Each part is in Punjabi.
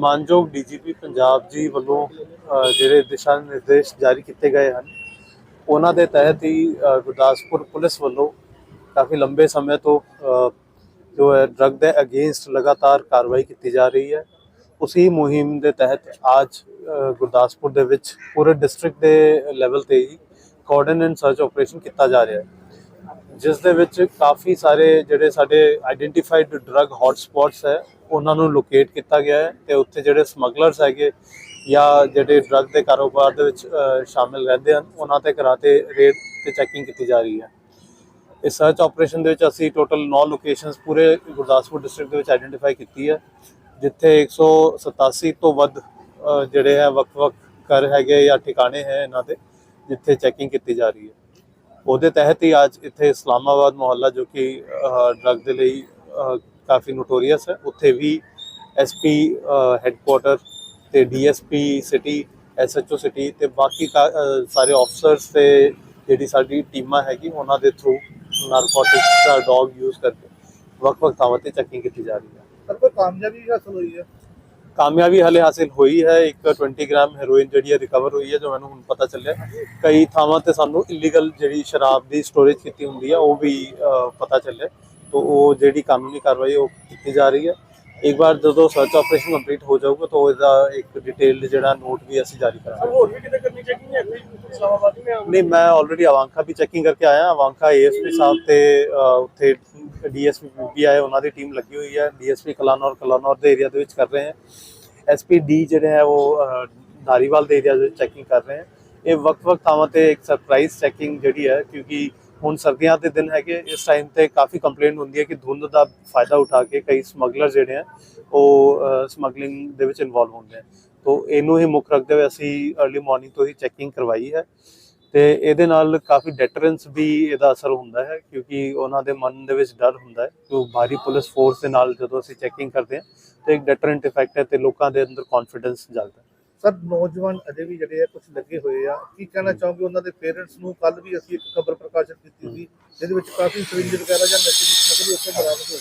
ਮਾਨਯੋਗ ਡੀਜੀਪੀ ਪੰਜਾਬ ਜੀ ਵੱਲੋਂ ਜਿਹੜੇ ਦਿਸ਼ਾ ਨਿਰਦੇਸ਼ ਜਾਰੀ ਕੀਤੇ ਗਏ ਹਨ, ਉਹਨਾਂ ਦੇ ਤਹਿਤ ਹੀ ਗੁਰਦਾਸਪੁਰ ਪੁਲਿਸ ਵੱਲੋਂ ਕਾਫੀ ਲੰਬੇ ਸਮੇਂ ਤੋਂ ਜੋ ਹੈ ਡਰੱਗ ਦੇ ਅਗੇਂਸਟ ਲਗਾਤਾਰ ਕਾਰਵਾਈ ਕੀਤੀ ਜਾ ਰਹੀ ਹੈ। ਉਸੇ ਮੁਹਿੰਮ ਦੇ ਤਹਿਤ ਅੱਜ ਗੁਰਦਾਸਪੁਰ ਦੇ ਵਿੱਚ ਪੂਰੇ ਡਿਸਟ੍ਰਿਕਟ ਦੇ ਲੈਵਲ ਤੇ ਹੀ ਕੋਆਰਡੀਨੇਟ ਐਂਡ ਸਰਚ ਆਪਰੇਸ਼ਨ ਕੀਤਾ ਜਾ ਰਿਹਾ ਹੈ। ਜਿਸ ਦੇ ਵਿੱਚ ਕਾਫੀ ਸਾਰੇ ਜਿਹੜੇ ਸਾਡੇ ਆਈਡੈਂਟੀਫਾਈਡ ਡਰੱਗ ਹੌਟ ਹੈ ਉਹਨਾਂ ਨੂੰ ਲੋਕੇਟ ਕੀਤਾ ਗਿਆ ਹੈ ਤੇ ਉੱਥੇ ਜਿਹੜੇ ਸਮਗਲਰਸ ਹੈਗੇ ਜਾਂ ਜਿਹੜੇ ਡਰੱਗ ਦੇ ਕਾਰੋਬਾਰ ਦੇ ਵਿੱਚ ਸ਼ਾਮਿਲ ਰਹਿੰਦੇ ਹਨ, ਉਹਨਾਂ ਤੇ ਕਰਾਤੇ ਰੇਡ ਤੇ ਚੈਕਿੰਗ ਕੀਤੀ ਜਾ ਰਹੀ ਹੈ। ਇਸ ਸਰਚ ਆਪਰੇਸ਼ਨ ਦੇ ਵਿੱਚ ਅਸੀਂ ਟੋਟਲ 9 ਲੋਕੇਸ਼ਨਸ ਪੂਰੇ ਗੁਰਦਾਸਪੁਰ ਡਿਸਟ੍ਰਿਕਟ ਦੇ ਵਿੱਚ ਆਈਡੈਂਟੀਫਾਈ ਕੀਤੀ ਹੈ, ਜਿੱਥੇ 187 ਤੋਂ ਵੱਧ ਜਿਹੜੇ ਹੈ ਵੱਖ-ਵੱਖ ਘਰ ਹੈਗੇ ਜਾਂ ਠਿਕਾਣੇ ਹੈ ਇਹਨਾਂ ਦੇ, ਜਿੱਥੇ ਚੈਕਿੰਗ ਕੀਤੀ ਜਾ ਰਹੀ ਹੈ। ਉਹਦੇ ਤਹਿਤ ਹੀ ਅੱਜ ਇੱਥੇ ਇਸਲਾਮਾਬਾਦ ਮੁਹੱਲਾ ਜੋ ਕਿ ਡਰੱਗ ਦੇ ਲਈ ਕਾਫੀ ਨੋਟੋਰੀਅਸ ਹੈ। ਉੱਥੇ ਵੀ ਐਸਪੀ ਹੈੱਡਕੁਆਟਰ ਤੇ ਡੀਐਸਪੀ ਸਿਟੀ ਐਸਐਚਓ ਸਿਟੀ ਤੇ ਬਾਕੀ ਸਾਰੇ ਆਫਸਰਸ ਤੇ ਜਿਹੜੀ ਸਾਡੀ ਟੀਮਾਂ ਹੈਗੀ ਉਹਨਾਂ ਦੇ ਥਰੂ ਨਾਰਕੋਟਿਕਸ ਦਾ ਡੌਗ ਯੂਜ਼ ਕਰਕੇ ਵੱਖ-ਵੱਖ ਥਾਵਾਂ ਤੇ ਚੈਕਿੰਗ ਕੀਤੀ ਜਾ ਰਹੀ ਹੈ। ਸਰ ਕੋਈ ਕਾਮਯਾਬੀ ਹਾਸਲ ਹੋਈ ਹੈ? ਕਾਮਯਾਬੀ ਹਲੇ ਹਾਸਿਲ ਹੋਈ ਹੈ। ਇੱਕ 20 ਗ੍ਰਾਮ ਹੈਰੋਇਨ ਜਿਹੜੀ ਹੈ ਰਿਕਵਰ ਹੋਈ ਹੈ ਜੋ ਮੈਨੂੰ ਹੁਣ ਪਤਾ ਚੱਲਿਆ। ਕਈ ਥਾਵਾਂ ਤੇ ਸਾਨੂੰ ਇਲੀਗਲ ਜਿਹੜੀ ਸ਼ਰਾਬ ਦੀ ਸਟੋਰੇਜ ਕੀਤੀ ਹੁੰਦੀ ਹੈ ਉਹ ਵੀ ਪਤਾ ਚੱਲਿਆ। ਤਾਂ ਉਹ ਜਿਹੜੀ ਕਾਨੂੰਨੀ ਕਾਰਵਾਈ ਉਹ ਕੀਤੀ ਜਾ ਰਹੀ ਹੈ। ਇੱਕ ਵਾਰ ਜਦੋਂ ਸਰਚ ਆਪਰੇਸ਼ਨ ਕੰਪਲੀਟ ਹੋ ਜਾਊਗਾ ਤਾਂ ਉਹਦਾ ਇੱਕ ਡਿਟੇਲਡ ਜਿਹੜਾ ਨੋਟ ਵੀ ਅਸੀਂ ਜਾਰੀ ਕਰਾਂਗੇ। ਹੋਰ ਵੀ ਕਿਤੇ ਕਰਨੀ ਚਾਹੀਦੀ ਹੈ? ਕੋਈ ਇਸਲਾਮਾਬਾਦ ਨਹੀਂ ਮੈਂ ਆਲਰੇਡੀ ਅਵਾਂਕਾ ਵੀ ਚੈਕਿੰਗ ਕਰਕੇ ਆਇਆ। ਅਵਾਂਕਾ ਏਐਸਪੀ ਸਾਹਿਬ ਤੇ ਉੱਥੇ ਡੀਐਸਪੀ ਵੀ ਆਏ ਉਹਨਾਂ ਦੀ ਟੀਮ ਲੱਗੀ ਹੋਈ ਹੈ। ਡੀਐਸਪੀ ਕਲਾਨੌਰ ਕਲਾਨੌਰ ਦੇ ਏਰੀਆ ਦੇ ਵਿੱਚ ਕਰ ਰਹੇ ਹੈ। ਐਸਪੀ ਡੀ ਜਿਹੜੇ ਹੈ ਉਹ ਧਾਰੀਵਾਲ ਦੇ ਏਰੀਆ ਦੇ ਚੈਕਿੰਗ ਕਰ ਰਹੇ ਹੈ। ਇਹ ਵਕਤ-ਵਕਤ ਥਾਵਾਂ ਤੇ ਇੱਕ ਸਰਪ੍ਰਾਈਜ਼ ਚੈਕਿੰਗ ਜਿਹੜੀ ਹੈ ਕਿਉਂਕਿ ਹੁਣ ਸਰਦੀਆਂ ਦੇ ਦਿਨ ਹੈਗੇ, ਇਸ ਟਾਈਮ ਤੇ ਕਾਫੀ ਕੰਪਲੇਂਟ ਹੁੰਦੀ ਹੈ ਕਿ ਧੁੰਦ ਦਾ ਫਾਇਦਾ ਉਠਾ ਕੇ ਕਈ ਸਮਗਲਰ ਜਿਹੜੇ ਆ, ਉਹ ਸਮਗਲਿੰਗ ਦੇ ਵਿੱਚ ਇਨਵੋਲਵ ਹੁੰਦੇ ਆ। ਤੋਂ ਇਹਨੂੰ ਹੀ ਮੁੱਖ ਰੱਖਦੇ ਹੋਏ ਅਸੀਂ अर्ਲੀ ਮਾਰਨਿੰਗ ਤੋਂ ਹੀ ਚੈਕਿੰਗ ਕਰਵਾਈ ਹੈ ਤੇ ਇਹਦੇ ਨਾਲ ਕਾਫੀ ਡੈਟਰੈਂਸ ਵੀ ਇਹਦਾ ਅਸਰ ਹੁੰਦਾ ਹੈ ਕਿਉਂਕਿ ਉਹਨਾਂ ਦੇ ਮਨ ਦੇ ਵਿੱਚ ਡਰ ਹੁੰਦਾ ਹੈ ਕਿ ਉਹ ਭਾਰੀ ਪੁਲਿਸ ਫੋਰਸ ਦੇ ਨਾਲ ਜਦੋਂ ਅਸੀਂ ਚੈਕਿੰਗ ਕਰਦੇ ਹਾਂ, ਤੇ ਇੱਕ ਡੈਟਰੈਂਟ ਇਫੈਕਟ ਹੈ ਤੇ ਲੋਕਾਂ ਦੇ ਅੰਦਰ ਕੌਨਫੀਡੈਂਸ ਜਾਗਦਾ ਹੈ। ਸਰ ਨੌਜਵਾਨ ਅਜੇ ਵੀ ਜਿਹੜੇ ਆ ਕੁਝ ਲੱਗੇ ਹੋਏ ਆ। ਕੀ ਕਹਿਣਾ ਚਾਹੋਗੇ ਉਹਨਾਂ ਦੇ ਪੇਰੈਂਟਸ ਨੂੰ? ਕੱਲ ਵੀ ਅਸੀਂ ਇੱਕ ਖਬਰ ਪ੍ਰਕਾਸ਼ਿਤ ਕੀਤੀ ਸੀ, ਜਿਹਦੇ ਵਿੱਚ ਕਾਫੀ ਸਿਰਿੰਜ ਵਗੈਰਾ ਜਾਂ ਨਸ਼ੇ ਦੀ ਸਮੱਗਰੀ ਉੱਥੇ ਬਰਾਮਦ ਹੋਈ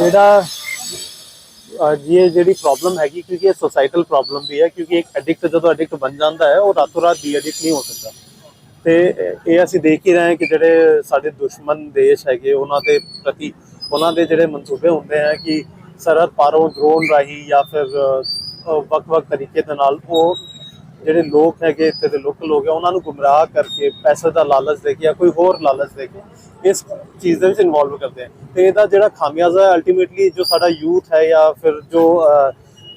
ਜਿਹੜਾ, ਅਹ ਇਹ ਜਿਹੜੀ ਪ੍ਰੋਬਲਮ ਹੈਗੀ, ਕਿਉਂਕਿ ਇਹ ਸੋਸਾਈਟਲ ਪ੍ਰੋਬਲਮ ਵੀ ਹੈ, ਕਿਉਂਕਿ ਇੱਕ ਐਡਿਕਟ ਜਦੋਂ ਐਡਿਕਟ ਬਣ ਜਾਂਦਾ ਹੈ, ਉਹ ਰਾਤੋਂ ਰਾਤ ਦੀ ਐਡਿਕਟ ਨਹੀਂ ਹੋ ਸਕਦਾ। ਤੇ ਇਹ ਅਸੀਂ ਦੇਖ ਹੀ ਰਹੇ ਹਾਂ ਕਿ ਜਿਹੜੇ ਸਾਡੇ ਦੁਸ਼ਮਣ ਦੇਸ਼ ਹੈਗੇ, ਉਹਨਾਂ ਦੇ ਪ੍ਰਤੀ, ਉਹਨਾਂ ਦੇ ਜਿਹੜੇ ਮਨਸੂਬੇ ਹੁੰਦੇ ਆ ਕਿ ਸਰਹੱਦ ਪਾਰੋਂ ਡਰੋਨ ਰਾਹੀਂ ਜਾਂ ਫਿਰ ਵੱਖ-ਵੱਖ ਤਰੀਕੇ ਦੇ ਨਾਲ ਉਹ ਜਿਹੜੇ ਲੋਕ ਹੈਗੇ ਇੱਥੇ ਦੇ ਲੋਕਲ ਲੋਕ ਹੈ ਉਹਨਾਂ ਨੂੰ ਗੁੰਮਰਾਹ ਕਰਕੇ ਪੈਸੇ ਦਾ ਲਾਲਚ ਦੇ ਕੇ ਜਾਂ ਕੋਈ ਹੋਰ ਲਾਲਚ ਦੇ ਕੇ ਇਸ ਚੀਜ਼ ਦੇ ਵਿੱਚ ਇਨਵੋਲਵ ਕਰਦੇ ਆ। ਤੇ ਇਹਦਾ ਜਿਹੜਾ ਖਾਮਿਆਜ਼ਾ ਹੈ ਅਲਟੀਮੇਟਲੀ ਜੋ ਸਾਡਾ ਯੂਥ ਹੈ ਜਾਂ ਫਿਰ ਜੋ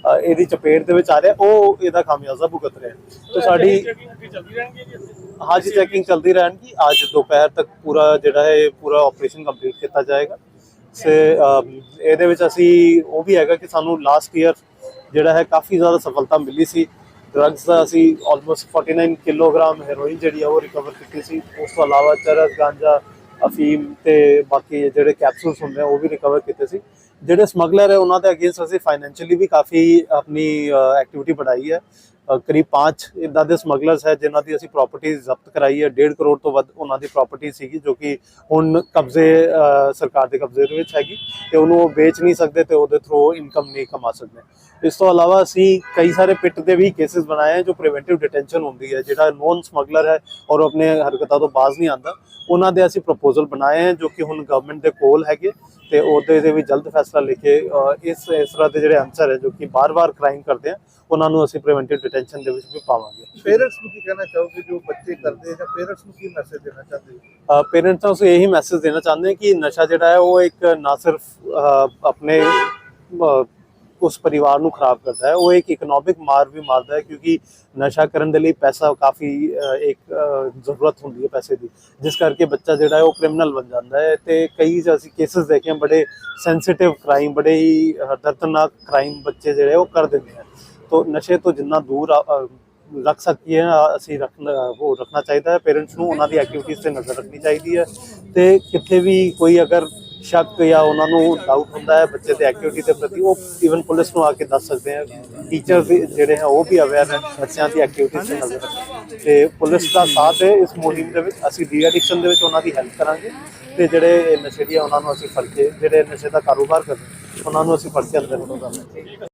ਇਹਦੀ ਚਪੇਟ ਦੇ ਵਿੱਚ ਆ ਰਿਹਾ ਉਹ ਇਹਦਾ ਖਾਮਿਆਜ਼ਾ ਭੁਗਤ ਰਿਹਾ। ਤੇ ਸਾਡੀ ਚੱਲਦੀ ਰਹਿਣਗੇ ਜੀ ਅੱਜ ਚੈਕਿੰਗ ਚਲਦੀ ਰਹਿਣਗੀ। ਅੱਜ ਦੁਪਹਿਰ ਤੱਕ ਪੂਰਾ ਜਿਹੜਾ ਹੈ ਪੂਰਾ ਆਪਰੇਸ਼ਨ ਕੰਪਲੀਟ ਕੀਤਾ ਜਾਏਗਾ। ਸੇ ਇਹਦੇ ਵਿੱਚ ਅਸੀਂ ਉਹ ਵੀ ਹੈਗਾ ਕਿ ਸਾਨੂੰ ਲਾਸਟ ਈਅਰ ਜਿਹੜਾ ਹੈ ਕਾਫੀ ਜ਼ਿਆਦਾ ਸਫਲਤਾ ਮਿਲੀ ਸੀ। ਡਰੱਗਸ ਦਾ ਅਸੀਂ ਆਲਮੋਸਟ 49 ਕਿਲੋਗ੍ਰਾਮ ਹੈਰੋਇਨ ਜਿਹੜੀ ਆ ਉਹ ਰਿਕਵਰ ਕੀਤੀ ਸੀ। ਉਸ ਤੋਂ ਇਲਾਵਾ ਚਰਸ, ਗਾਂਜਾ, ਅਫੀਮ ਤੇ ਬਾਕੀ ਜਿਹੜੇ ਕੈਪਸੂਲਸ ਹੁੰਦੇ ਆ ਉਹ ਵੀ ਰਿਕਵਰ ਕੀਤੇ ਸੀ। ਜਿਹੜੇ ਸਮਗਲਰ ਹੈ ਉਹਨਾਂ ਦੇ ਅਗੇਂਸਟ ਅਸੀਂ ਫਾਈਨੈਂਸ਼ੀਅਲੀ ਵੀ ਕਾਫੀ ਆਪਣੀ ਐਕਟੀਵਿਟੀ ਵਧਾਈ ਹੈ। ਕਰੀਬ 5 ਇਦਾਂ ਦੇ ਸਮਗਲਰਸ ਹੈ ਜਿਨ੍ਹਾਂ ਦੀ ਅਸੀਂ ਪ੍ਰਾਪਰਟੀ ਜ਼ਬਤ ਕਰਾਈ ਹੈ। 1.5 ਕਰੋੜ ਤੋਂ ਵੱਧ ਉਹਨਾਂ ਦੀ ਪ੍ਰਾਪਰਟੀ ਸੀਗੀ ਜੋ ਕਿ ਹੁਣ ਕਬਜ਼ੇ ਸਰਕਾਰ ਦੇ ਕਬਜ਼ੇ ਦੇ ਵਿੱਚ ਹੈਗੀ ਤੇ ਉਹਨੂੰ ਉਹ ਵੇਚ ਨਹੀਂ ਸਕਦੇ ਤੇ ਉਹਦੇ ਥਰੂ ਇਨਕਮ ਨਹੀਂ ਕਮਾ ਸਕਦੇ। ਇਸ ਤੋਂ ਇਲਾਵਾ ਅਸੀਂ ਕਈ ਸਾਰੇ ਪਿੱਟ ਦੇ ਵੀ ਕੇਸਿਸ ਬਣਾਏ ਹੈ ਜੋ ਪ੍ਰੀਵੈਂਟਿਵ ਡਿਟੈਂਸ਼ਨ ਹੁੰਦੀ ਹੈ, ਜਿਹੜਾ ਨੋਨ ਸਮਗਲਰ ਹੈ ਔਰ ਉਹ ਆਪਣੇ ਹਰਕਤਾਂ ਤੋਂ ਬਾਜ਼ ਨਹੀਂ ਆਂਦਾ ਉਹਨਾਂ ਦੇ ਅਸੀਂ ਪ੍ਰਪੋਜ਼ਲ ਬਣਾਏ ਹੈ ਜੋ ਕਿ ਹੁਣ ਗਵਰਨਮੈਂਟ ਦੇ ਕੋਲ ਹੈਗੇ ਤੇ ਉਹਦੇ ਦੇ ਵੀ ਜਲਦ ਫੈਸਲਾ ਲੈ ਕੇ ਇਸ ਇਸ ਤਰ੍ਹਾਂ ਦੇ ਜਿਹੜੇ ਅਨਸਰ ਹੈ ਜੋ ਕਿ ਬਾਰ-ਬਾਰ ਕ੍ਰਾਈਮ ਕਰਦੇ ਆ, ਉਹਨਾਂ ਨੂੰ ਅਸੀਂ ਪ੍ਰੀਵੈਂਟਿਵ ਡਿਟੈਂਸ਼ਨ ਦੇ ਵਿੱਚ ਵੀ ਪਾਵਾਂਗੇ। ਪੇਰੈਂਟਸ ਨੂੰ ਕੀ ਕਹਿਣਾ ਚਾਹੋਗੇ ਜੋ ਬੱਚੇ ਕਰਦੇ ਆ ਜਾਂ ਪੇਰੈਂਟਸ ਨੂੰ ਕੀ ਮੈਸੇਜ ਦੇਣਾ ਚਾਹੁੰਦੇ ਹੋ? ਪੇਰੈਂਟਸ ਨੂੰ ਇਹੀ ਮੈਸੇਜ ਦੇਣਾ ਚਾਹੁੰਦੇ ਕਿ ਨਸ਼ਾ ਜਿਹੜਾ ਹੈ ਉਹ ਇੱਕ ਨਾ ਸਿਰਫ ਆਪਣੇ ਉਸ ਪਰਿਵਾਰ ਨੂੰ ਖਰਾਬ ਕਰਦਾ ਹੈ ਉਹ ਇੱਕ ਇਕਨੋਮਿਕ ਮਾਰ ਵੀ ਮਾਰਦਾ ਹੈ ਕਿਉਂਕਿ ਨਸ਼ਾ ਕਰਨ ਦੇ ਲਈ ਪੈਸਾ ਕਾਫੀ ਇੱਕ ਜ਼ਰੂਰਤ ਹੁੰਦੀ ਹੈ ਪੈਸੇ ਦੀ। ਜਿਸ ਕਰਕੇ ਬੱਚਾ ਜਿਹੜਾ ਹੈ ਉਹ ਕ੍ਰਿਮੀਨਲ ਬਣ ਜਾਂਦਾ ਹੈ ਤੇ ਕਈ ਅਸੀਂ ਕੇਸਸ ਦੇਖੇ ਬੜੇ ਸੈਂਸਿਟਿਵ ਕ੍ਰਾਈਮ ਬੜੇ ਹੀ ਦਰਦਨਾਕ ਕ੍ਰਾਈਮ ਬੱਚੇ ਜਿਹੜੇ ਉਹ ਕਰ ਦਿੰਦੇ ਹਨ ਤੋ ਨਸ਼ੇ ਤੋਂ ਜਿੰਨਾ ਦੂਰ ਰੱਖ ਸਕੀਏ, ਅਸੀਂ ਰੱਖਣਾ, ਉਹ ਰੱਖਣਾ ਚਾਹੀਦਾ ਹੈ ਪੇਰੈਂਟਸ ਨੂੰ ਉਹਨਾਂ ਦੀ ਐਕਟੀਵਿਟੀਜ਼ ਤੇ ਨਜ਼ਰ ਰੱਖਣੀ ਚਾਹੀਦੀ ਹੈ। ਤੇ ਕਿੱਥੇ ਵੀ ਕੋਈ ਅਗਰ ਸ਼ੱਕ ਜਾਂ ਉਹਨਾਂ ਨੂੰ ਡਾਊਟ ਹੁੰਦਾ ਹੈ, ਬੱਚੇ ਦੇ ਐਕਟੀਵਿਟੀ ਦੇ ਪ੍ਰਤੀ, ਉਹ ਈਵਨ ਪੁਲਿਸ ਨੂੰ ਆ ਕੇ ਦੱਸ ਸਕਦੇ ਆ। ਟੀਚਰ ਵੀ ਜਿਹੜੇ ਹੈ, ਉਹ ਵੀ ਅਵੇਅਰ ਹੈ, ਬੱਚਿਆਂ ਦੀ ਐਕਟੀਵਿਟੀਜ਼ ਤੇ ਨਜ਼ਰ ਰੱਖਣ ਤੇ ਪੁਲਿਸ ਦਾ ਸਾਥ ਹੈ, ਇਸ ਮੁਹਿੰਮ ਦੇ ਵਿੱਚ ਅਸੀਂ ਡੀ ਐਡਿਕਸ਼ਨ ਦੇ ਵਿੱਚ ਉਹਨਾਂ ਦੀ ਹੈਲਪ ਕਰਾਂਗੇ। ਤੇ ਜਿਹੜੇ ਨਸ਼ੇੜੀ ਆ ਉਹਨਾਂ ਨੂੰ ਅਸੀਂ ਫੜ ਕੇ, ਜਿਹੜੇ ਨਸ਼ੇ ਦਾ ਕਾਰੋਬਾਰ ਕਰਦੇ, ਉਹਨਾਂ ਨੂੰ ਅਸੀਂ ਫੜ ਕੇ ਅੰਦਰ ਉਹਨਾਂ ਦਾ